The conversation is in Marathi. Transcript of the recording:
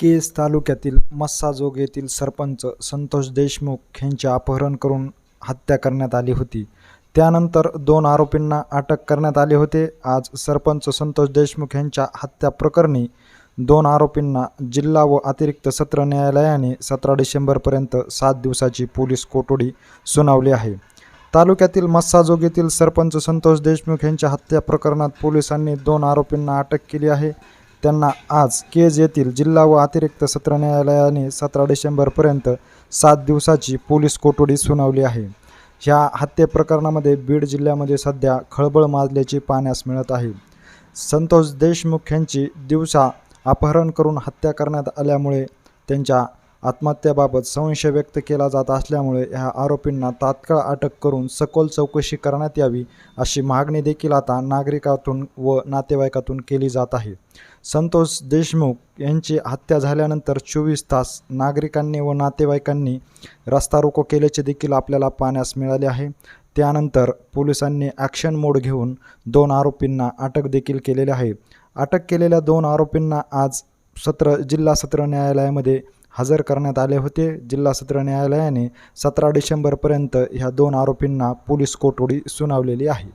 केज तालुक्यातील मस्साजोग येथील सरपंच संतोष देशमुख यांचे अपहरण करून हत्या करण्यात आली होती. त्यानंतर दोन आरोपींना अटक करण्यात आले होते. आज सरपंच संतोष देशमुख यांच्या हत्या प्रकरणी दोन आरोपींना जिल्हा व अतिरिक्त सत्र न्यायालयाने सतरा डिसेंबरपर्यंत सात दिवसाची पोलीस कोठडी सुनावली आहे. तालुक्यातील मस्साजोग येथील सरपंच संतोष देशमुख यांच्या हत्या प्रकरणात पोलिसांनी दोन आरोपींना अटक केली आहे. त्यांना आज केज येथील जिल्हा व अतिरिक्त सत्र न्यायालयाने सतरा डिसेंबरपर्यंत सात दिवसाची पोलीस कोठडी सुनावली आहे. ह्या हत्येप्रकरणामध्ये बीड जिल्ह्यामध्ये सध्या खळबळ माजल्याची पाहण्यास मिळत आहे. संतोष देशमुख यांची दिवसा अपहरण करून हत्या करण्यात आल्यामुळे त्यांच्या आत्महत्येबाबत संशय व्यक्त केला जात असल्यामुळे ह्या आरोपींना तात्काळ अटक करून सखोल चौकशी करण्यात यावी अशी मागणी देखील आता नागरिकातून व नातेवाईकातून केली जात आहे. संतोष देशमुख यांची हत्या झाल्यानंतर चोवीस तास नागरिकांनी व नातेवाईकांनी रस्ता रोको केल्याचे देखील आपल्याला पाहण्यास मिळाले आहे. त्यानंतर पोलिसांनी ॲक्शन मोड घेऊन दोन आरोपींना अटक देखील केलेली आहे. अटक केलेल्या दोन आरोपींना आज सत्र जिल्हा सत्र न्यायालयामध्ये हजर करण्यात आले होते. जिल्हा सत्र न्यायालयाने सतरा डिसेंबरपर्यंत ह्या दोन आरोपींना पोलीस कोठडी सुनावलेली आहे.